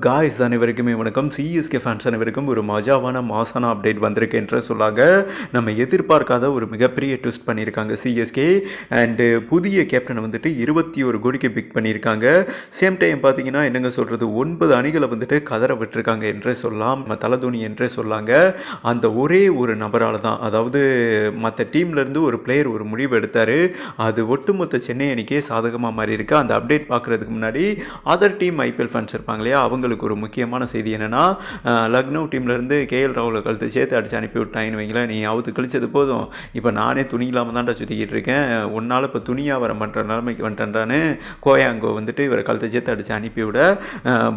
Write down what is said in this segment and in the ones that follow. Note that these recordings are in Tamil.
காய்ஸ் அனைவருக்குமே வணக்கம். சிஎஸ்கே ஃபேன்ஸ் அனைவருக்கும் ஒரு மஜாவான மாசான அப்டேட் வந்திருக்கு என்று சொல்லாங்க நம்ம எதிர்பார்க்காத ஒரு மிகப்பெரிய ட்விஸ்ட் பண்ணியிருக்காங்க சிஎஸ்கே அண்டு புதிய கேப்டனை வந்துட்டு இருபத்தி ஒரு கோடிக்கு பிக் பண்ணியிருக்காங்க. சேம் டைம் பார்த்தீங்கன்னா என்னங்க சொல்கிறது ஒன்பது அணிகளை வந்துட்டு கதற விட்டுருக்காங்க என்றே சொல்லலாம் நம்ம தலதோனி என்றே சொல்லாங்க. அந்த ஒரே ஒரு நபரால் தான் அதாவது மற்ற டீம்லேருந்து ஒரு பிளேயர் ஒரு முடிவு எடுத்தார். அது ஒட்டுமொத்த சென்னை அணிக்கே சாதகமாக மாறி இருக்குது அந்த அப்டேட் பார்க்குறதுக்கு முன்னாடி அதர் டீம் ஐபிஎல் ஃபேன்ஸ் இருப்பாங்க இல்லையா அவங்க அவங்களுக்கு ஒரு முக்கியமான செய்தி என்னென்னா லக்னோ டீம்லேருந்து கேஎல் ராகுலை கழுத்து சேர்த்து அடித்து அனுப்பி விட்டாங்கன்னு வைங்களேன். நீ அவுத்து கழிச்சது போதும். இப்போ நானே துணி இல்லாமல் தான்டா சுற்றிக்கிட்டு இருக்கேன். உன்னால் இப்போ துணியாக வர பண்ணுற நிலைமைக்கு வந்துட்டேன்றானு கோயாங்கோ வந்துட்டு இவரை கழுத்தை சேர்த்து அடித்து அனுப்பிவிட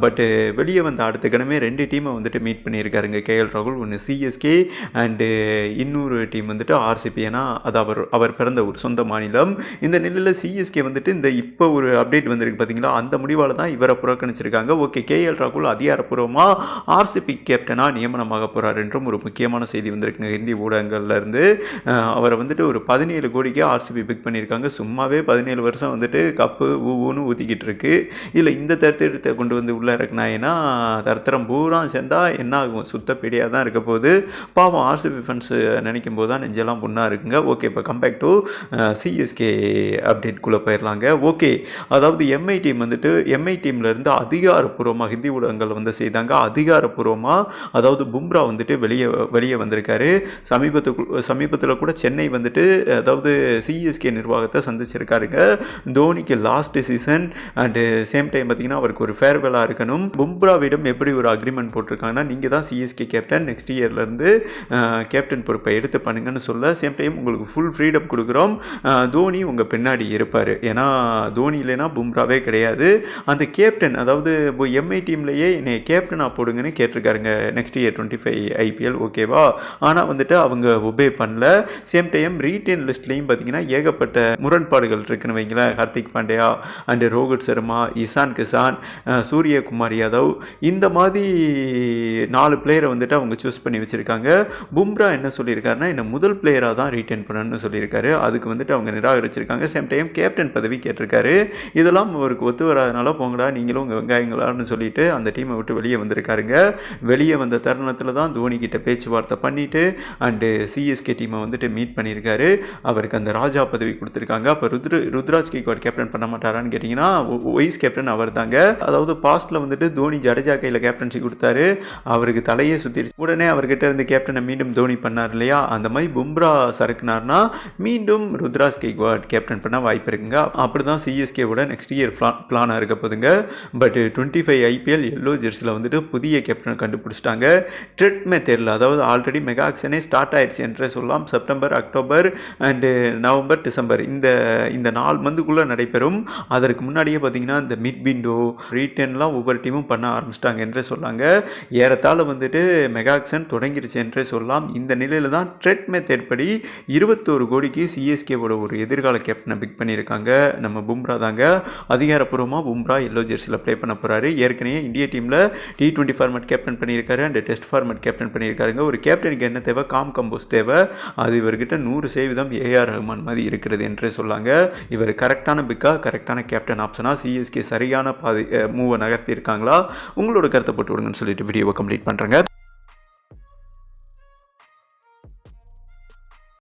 பட்டு வெளியே வந்த அடுத்த கிழமை ரெண்டு டீமை வந்துட்டு மீட் பண்ணியிருக்காருங்க கேஎல் ராகுல். ஒன்று சிஎஸ்கே அண்டு இன்னொரு டீம் வந்துட்டு ஆர்சிபி ஏன்னா அது அவர் அவர் பிறந்த ஒரு சொந்த மாநிலம். இந்த நிலையில் சிஎஸ்கே வந்துட்டு இந்த இப்போ ஒரு அப்டேட் வந்திருக்கு பார்த்தீங்களா அந்த முடிவால் தான் இவரை புறக்கணிச்சிருக்காங்க. ஓகே கேஎல் ராகுல் அதிகாரப்பூர்வமாக ஆர்சிபி கேப்டனாக நியமனமாக போகிறார் என்றும் ஒரு முக்கியமான செய்தி வந்திருக்குங்க. ஹிந்தி ஊடகங்கள்ல இருந்து அவரை வந்துட்டு ஒரு பதினேழு கோடிக்கு ஆர்சிபி பிக் பண்ணியிருக்காங்க. சும்மாவே பதினேழு வருஷம் வந்துட்டு கப்பு ஊன்னு ஊற்றிக்கிட்டு இருக்கு. இல்லை இந்த தரத்திரத்தை கொண்டு வந்து உள்ளே இறக்குனாங்கன்னா தரத்திரம் பூரா சேர்ந்தால் என்ன ஆகும் சுத்தப்பீடியாக தான் இருக்க போகுது. பாவம் ஆர்சிபி ஃபன்ஸ் நினைக்கும் போது தான் நெஞ்செல்லாம் பொண்ணாக இருக்குங்க. ஓகே இப்போ கம்பேக் டு சிஎஸ்கே அப்டேட்குள்ளே போயிடலாங்க ஓகே அதாவது எம்ஐ டீம் வந்துட்டு எம்ஐ டீம்லேருந்து அதிகாரப்பூர்வமாக ஹிந்தி ஊடகங்கள் வந்து செய்தாங்க. அதிகாரப்பூர்வமாக அதாவது பும்ரா வந்துட்டு வெளியே வெளியே வந்திருக்காரு. சமீபத்துக்கு சமீபத்தில் கூட சென்னை வந்துட்டு அதாவது சிஎஸ்கே நிர்வாகத்தை சந்திச்சிருக்காருங்க. தோனிக்கு last season and same time பார்த்தீங்கன்னா அவருக்கு ஒரு ஃபேர்வெலாக இருக்கணும். பும்ராவிடம் எப்படி ஒரு அக்ரிமெண்ட் போட்டிருக்காங்கன்னா நீங்கள் தான் சிஎஸ்கே கேப்டன் நெக்ஸ்ட் இயர்லேருந்து கேப்டன் பொறுப்பை எடுத்து பண்ணுங்கன்னு சொல்ல சேம் டைம் உங்களுக்கு ஃபுல் ஃப்ரீடம் கொடுக்குறோம். தோனி உங்கள் பின்னாடி இருப்பார். ஏன்னா தோனி இல்லைன்னா பும்ராவே கிடையாது. அந்த கேப்டன் அதாவது எம்ஐடி டீம்லேயே என்னை கேப்டனாக போடுங்கன்னு கேட்டிருக்காருங்க. Next year twenty five IPL ஓகேவா ஆனால் வந்துட்டு அவங்க ஒபே பண்ணல. சேம் டைம் ரீட்டைன் லிஸ்ட்லேயும் பார்த்தீங்கன்னா ஏகப்பட்ட முரண்பாடுகள் இருக்குன்னு வைங்களேன். ஹர்திக் பாண்டியா அண்டு ரோஹித் சர்மா இசான் கிசான் சூரியகுமார் யாதவ். இந்த மாதிரி நாலு பிளேயரை வந்துட்டு அவங்க சூஸ் பண்ணி வச்சுருக்காங்க. பும்ரா என்ன சொல்லியிருக்காருன்னா என்ன முதல் பிளேயராக தான் ரீட்டைன் பண்ணணும்னு சொல்லியிருக்காரு. அதுக்கு வந்துட்டு அவங்க நிராகரிச்சிருக்காங்க. சேம் டைம் கேப்டன் பதவி கேட்டிருக்காரு. இதெல்லாம் அவருக்கு ஒத்து வராதனால போங்கடா நீங்களும் உங்கள் வெங்காயங்களான்னு சொல்லிட்டு அந்த டீமை விட்டு வெளியே வந்திருக்காருங்க. வெளியே வந்த தருணத்தில் தான் தோனி கிட்ட பேச்சுவார்த்தை பண்ணிட்டு அண்டு சிஎஸ்கே டீமை வந்துட்டு மீட் பண்ணியிருக்காரு அவருக்கு அந்த ராஜா பதவி கொடுத்துருக்காங்க. அப்போ ருத்ர ருத்ராஜ் கேக்வாட் கேப்டன் பண்ண மாட்டாரான்னு கேட்டிங்கன்னா வைஸ் கேப்டன் அவர் தாங்க அதாவது பாஸ்ட்டில் வந்துட்டு தோனி ஜடேஜா கையில் கேப்டன்சி கொடுத்தாரு. அவருக்கு தலையே சுற்றிடுச்சு உடனே அவர்கிட்ட இருந்து கேப்டனை மீண்டும் தோனி பண்ணார் இல்லையா? அந்த மாதிரி பும்ரா சறுக்குனார்னா மீண்டும் ருத்ராஜ் கேக்வாட் கேப்டன் பண்ண வாய்ப்பு இருக்குங்க. அப்படி தான் சிஎஸ்கேவோட நெக்ஸ்ட் இயர் பிளான் பிளானாக இருக்க போதுங்க but twenty five IPL yellow ஜெர்சியில் வந்துட்டு புதிய கேப்டனை கண்டுபிடிச்சிட்டாங்க. ட்ரெட் மெத்தேடில் அதாவது ஆல்ரெடி மெகா ஆக்ஷனே ஸ்டார்ட் ஆயிடுச்சு என்றே சொல்லலாம். September October and November December இந்த இந்த நாலு மந்த்துக்குள்ளே நடைபெறும். அதற்கு முன்னாடியே பார்த்தீங்கன்னா இந்த மிட் விண்டோ ரீட்டர்ன்லாம் ஒவ்வொரு டீமும் பண்ண ஆரம்பிச்சிட்டாங்க என்றே சொன்னாங்க. ஏறத்தாழ வந்துட்டு மெகாக்சன் தொடங்கிருச்சு என்றே சொல்லலாம். இந்த நிலையில் தான் ட்ரெட் மெத்தேட் படி இருபத்தோரு கோடிக்கு சிஎஸ்கேவோட ஒரு எதிர்கால கேப்டனை பிக் பண்ணியிருக்காங்க. நம்ம பும்ரா தாங்க. அதிகாரப்பூர்வமாக பும்ரா எல்லோ ஜெர்சியில் ப்ளே பண்ண போகிறாரு ஏற்கனவே இந்திய டீமில் டி டுவெண்ட்டி ஃபார்மேட் கேப்டன் பண்ணியிருக்காரு அண்ட் டெஸ்ட் ஃபார்மேட் கேப்டன் பண்ணியிருக்காருங்க. ஒரு கேப்டனுக்கு என்ன தேவை? காம் கம்போஸ் தேவை. அது இவர்கிட்ட நூறு சதவீதம் ஏஆர் ரஹ்மான் மாதிரி இருக்கிறது என்றே சொல்லாங்க. இவர் கரெக்டான பிக்காக கரெக்டான கேப்டன் ஆப்ஷனாக சிஎஸ்கே சரியான பாதி மூவை நகர்த்தி இருக்காங்களா உங்களோட கருத்தை போட்டு விடுங்கன்னு சொல்லிட்டு வீடியோவை கம்ப்ளீட் பண்ணுறேங்க